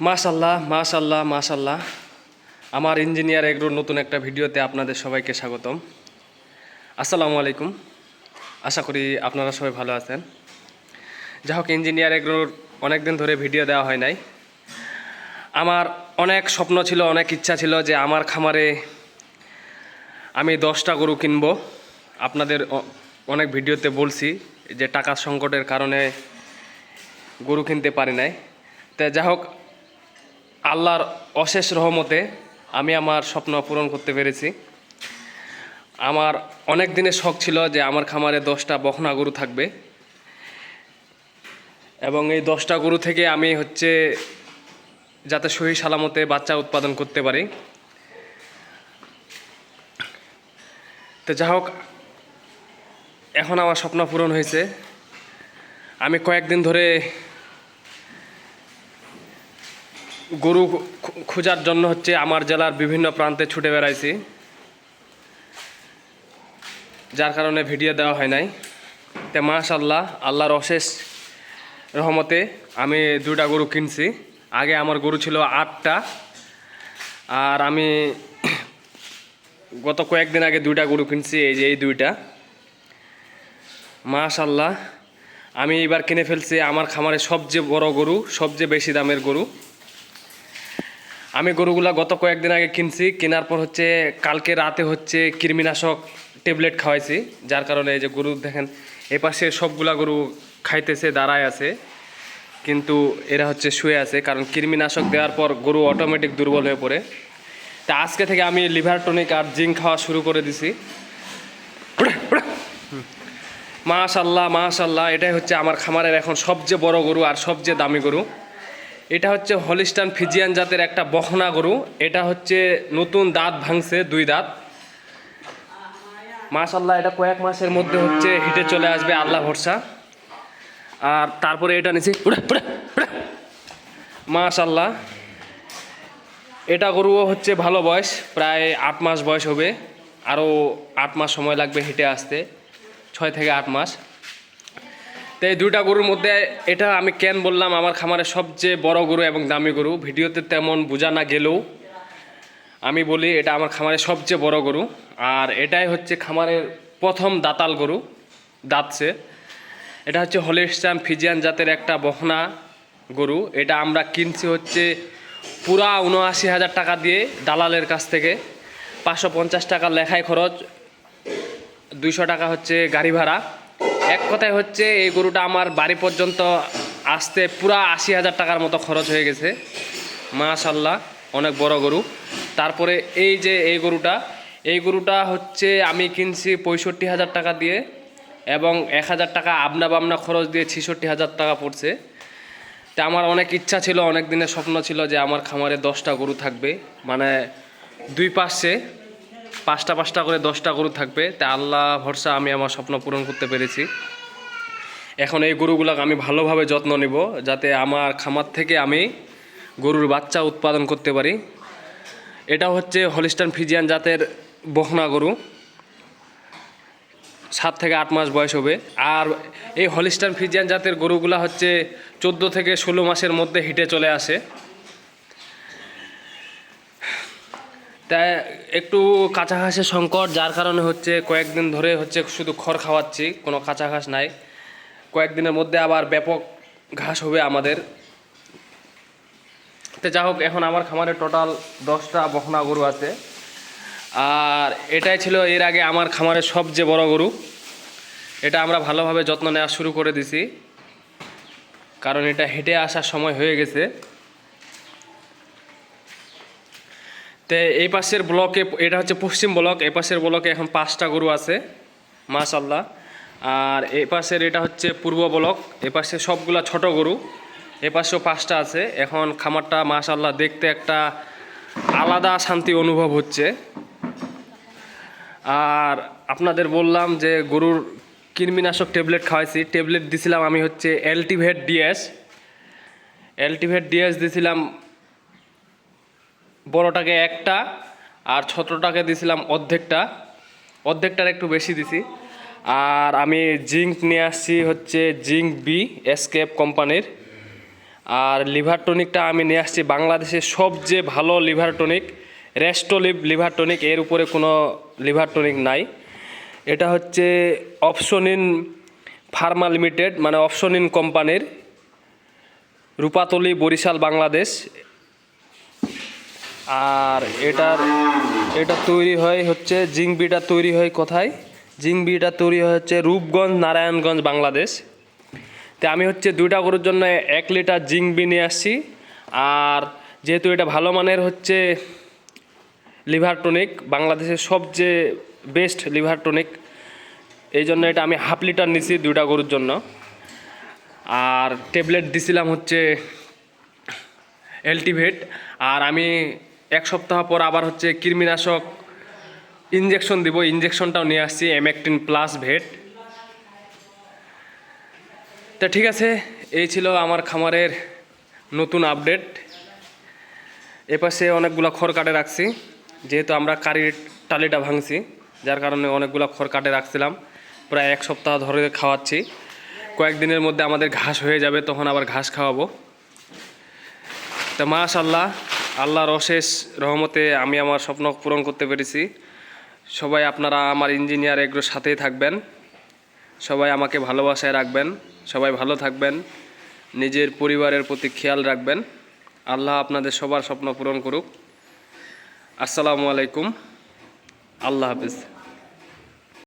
মাশাল্লাহ মাশাল্লাহ মাশাল্লাহ আমার ইঞ্জিনিয়ার এগ্রোর নতুন একটা ভিডিওতে আপনাদের সবাইকে স্বাগতম। আসসালামু আলাইকুম। আশা করি আপনারা সবাই ভালো আছেন। যাই হোক ইঞ্জিনিয়ার এগ্রোর অনেক দিন ধরে ভিডিও দেওয়া হয় নাই। আমার অনেক স্বপ্ন ছিল, অনেক ইচ্ছা ছিল যে আমার খামারে আমি দশটা গরু কিনবো। আপনাদের অনেক ভিডিওতে বলছি যে টাকার সংকটের কারণে গরু কিনতে পারি নাই। তা যাই হোক আল্লাহর অশেষ রহমতে আমি আমার স্বপ্ন পূরণ করতে পেরেছি। আমার অনেক দিনের শখ ছিল যে আমার খামারে দশটা বখনা গরু থাকবে। এবং এই দশটা গরু থেকে আমি হচ্ছে যাতে সহি সালামতে বাচ্চা উৎপাদন করতে পারি। তো যাই হোক, এখন আমার স্বপ্ন পূরণ হয়েছে। আমি কয়েকদিন ধরে গরু খোঁজার জন্য হচ্ছে আমার জেলার বিভিন্ন প্রান্তে ছুটে বেড়াইছি। যার কারণে ভিডিও দেওয়া হয় নাই। তে মাশাল্লাহ আল্লাহর অশেষ রহমতে আমি দুটা গরু কিনছি। আগে আমার গরু ছিল আটটা। আর আমি গত কয়েকদিন আগে দুইটা গরু কিনছি, এই যে এই দুইটা। মাশাল্লাহ আমি এবার কিনে ফেলছি আমার খামারে সবচেয়ে বড় গরু, সবচেয়ে বেশি দামের গরু। আমি গরুগুলা গত কয়েকদিন আগে কিনছি, কেনার পর হচ্ছে কালকে রাতে হচ্ছে কৃমিনাশক ট্যাবলেট খাওয়াইছি, যার কারণে এই যে গরু দেখেন, এ পাশে সবগুলা গরু খাইতেছে, দাঁড়ায় আছে, কিন্তু এরা হচ্ছে শুয়ে আছে, কারণ কৃমিনাশক দেওয়ার পর গরু অটোমেটিক দুর্বল হয়ে পড়ে। তা আজকে থেকে আমি লিভার টনিক আর জিঙ্ক খাওয়া শুরু করে দিছি। মাশাল্লাহ মাশাল্লাহ, এটাই হচ্ছে আমার খামারের এখন সবচেয়ে বড় গরু আর সবচেয়ে দামি গরু। এটা হচ্ছে হলিস্টান ফিজিয়ান জাতের একটা বখনা গরু। এটা হচ্ছে নতুন দাঁত ভাঙছে, দুই দাঁত। মাশাল্লাহ এটা কয়েক মাসের মধ্যে হচ্ছে হিটে চলে আসবে, আল্লাহ ভরসা। আর তারপরে এটা নিচে মাশাল্লাহ এটা গরুও হচ্ছে ভালো বয়স, প্রায় আট মাস বয়স হবে। আরও আট মাস সময় লাগবে হেঁটে আসতে, ছয় থেকে আট মাস। তো এই দুইটা গরুর মধ্যে এটা আমি কেন বললাম, আমার খামারে সবচেয়ে বড় গরু এবং দামি গরু। ভিডিওতে তেমন বোঝা না গেলেও আমি বলি এটা আমার খামারের সবচেয়ে বড় গরু। আর এটাই হচ্ছে খামারের প্রথম দাতাল গরু দাঁতছে এটা হচ্ছে হলিস্টান ফিজিয়ান জাতের একটা বহনা গরু। এটা আমরা কিনছি হচ্ছে পুরা উনআশি হাজার টাকা দিয়ে দালালের কাছ থেকে। পাঁচশো পঞ্চাশ টাকা লেখায় খরচ, দুইশো টাকা হচ্ছে গাড়ি ভাড়া। এক কথায় হচ্ছে এই গরুটা আমার বাড়ি পর্যন্ত আসতে পুরা আশি হাজার টাকার মতো খরচ হয়ে গেছে। মাশাল্লাহ অনেক বড় গরু। তারপরে এই যে এই গরুটা এই গরুটা হচ্ছে আমি কিনছি পঁয়ষট্টি হাজার টাকা দিয়ে এবং এক হাজার টাকা abna বামনা খরচ দিয়ে ছেষট্টি হাজার টাকা পড়ছে। তা আমার অনেক ইচ্ছা ছিল, অনেক দিনের স্বপ্ন ছিল যে আমার খামারে দশটা গরু থাকবে। মানে দুই পাশে পাঁচটা পাঁচটা করে, দশটা গরু থাকবে। তা আল্লাহ ভরসা, আমি আমার স্বপ্ন পূরণ করতে পেরেছি। এখন এই গরুগুলোকে আমি ভালোভাবে যত্ন নেব, যাতে আমার খামার থেকে আমি গরুর বাচ্চা উৎপাদন করতে পারি। এটা হচ্ছে হলিস্টান ফিজিয়ান জাতের বখনা গরু। সাত থেকে আট মাস বয়স হবে। আর এই হলিস্টান ফিজিয়ান জাতের গরুগুলা হচ্ছে চোদ্দ থেকে ষোলো মাসের মধ্যে হিটে চলে আসে। তাই একটু কাঁচা ঘাসের সংকট, যার কারণে হচ্ছে কয়েকদিন ধরে হচ্ছে শুধু খড় খাওয়াচ্ছি, কোনো কাঁচা ঘাস নাই। কয়েকদিনের মধ্যে আবার ব্যাপক ঘাস হবে আমাদের। তো যা হোক, এখন আমার খামারে টোটাল দশটা বখনা গরু আছে। আর এটাই ছিল এর আগে আমার খামারের সবচেয়ে বড় গরু। এটা আমরা ভালোভাবে যত্ন নেওয়া শুরু করে দিছি। কারণ এটা হেঁটে আসার সময় হয়ে গেছে। তো এই পাশের ব্লকে, এটা হচ্ছে পশ্চিম ব্লক, এই পাশের ব্লকে এখন পাঁচটা গরু আছে মাশাল্লাহ আর এই পাশের এটা হচ্ছে পূর্ব ব্লক এ পাশে সবগুলা ছোট গরু, এ পাশেও পাঁচটা আছে। এখন খামারটা মাশাল্লাহ দেখতে একটা আলাদা শান্তি অনুভব হচ্ছে। আর আপনাদের বললাম যে গরুর কৃমিনাশক ট্যাবলেট খাওয়াইছি, ট্যাবলেট দিছিলাম আমি হচ্ছে অ্যালটিভেট ডিএস। অ্যালটিভেট ডিএস দিছিলাম বড়টাকে একটা আর ছোটোটাকে দিছিলাম অর্ধেকটা। অর্ধেকটার একটু বেশি দিছি। আর আমি জিঙ্ক নিয়ে আসছি হচ্ছে জিঙ্ক বি এসকেপ কোম্পানির। আর লিভার টনিকটা আমি নিয়ে আসছি বাংলাদেশের সবচেয়ে ভালো liver tonic, Restoliv liver tonic. এর উপরে কোনো লিভার টনিক নাই। এটা হচ্ছে অপশনিন ফার্মা লিমিটেড মানে অপশনিন কোম্পানির। রূপাতলি বরিশাল, বাংলাদেশ। আর এটার, এটা তৈরি হয় হচ্ছে, জিংবিটা তৈরি হয় কোথায়? জিংবিটা তৈরি হয় হচ্ছে রূপগঞ্জ, নারায়ণগঞ্জ, বাংলাদেশ। তো আমি হচ্ছে দুইটা গরুর জন্য এক লিটার জিংবি নিয়ে আসছি। আর যেহেতু এটা ভালো মানের হচ্ছে লিভার টনিক, বাংলাদেশের সবচেয়ে বেস্ট লিভার টনিক, এই জন্য এটা আমি হাফ লিটার নিছি দুইটা গরুর জন্য। আর ট্যাবলেট দিছিলাম হচ্ছে এলটিভেট। আর আমি এক সপ্তাহ পর আবার হচ্ছে কৃমিনাশক ইঞ্জেকশন দিব ইঞ্জেকশনটাও নিয়ে আসছি এমএকটিন প্লাস ভেট তা ঠিক আছে, এই ছিল আমার খামারের নতুন আপডেট এপাশে অনেকগুলো খড় কাটে রাখছি, যেহেতু আমরা কারির টালিটা ভাঙছি, যার কারণে অনেকগুলো খড় কাটে রাখছিলাম। প্রায় এক সপ্তাহ ধরে খাওয়াচ্ছি। কয়েকদিনের মধ্যে আমাদের ঘাস হয়ে যাবে, তখন আবার ঘাস খাওয়াবো। তা মাশাল্লাহ আল্লাহর অশেষ রহমতে আমি আমার স্বপ্ন পূরণ করতে পেরেছি। সবাই আপনারা আমার ইঞ্জিনিয়ার এগুলোর সাথেই থাকবেন। সবাই আমাকে ভালোবাসায় রাখবেন। সবাই ভালো থাকবেন। নিজের পরিবারের প্রতি খেয়াল রাখবেন। আল্লাহ আপনাদের সবার স্বপ্ন পূরণ করুক। আসসালামু আলাইকুম। আল্লাহ হাফিজ।